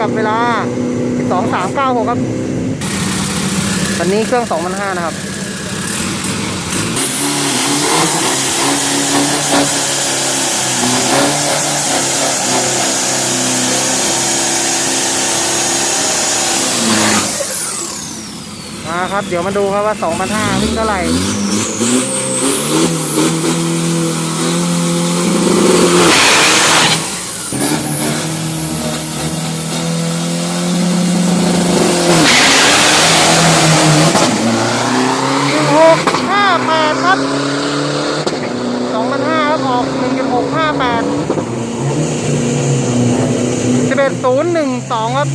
กับเวลา 12.396 ครับ วันนี้เครื่อง 2,500 นะครับ มาครับ เดี๋ยวมาดูครับว่า2,500วิ่งเท่าไหร่หนึ่งหกห้าแปดสองพันห้าครับออกหนึ่งจุดหกห้าแปดสิบเอ็ดศูนย์หนึ่งสองครับ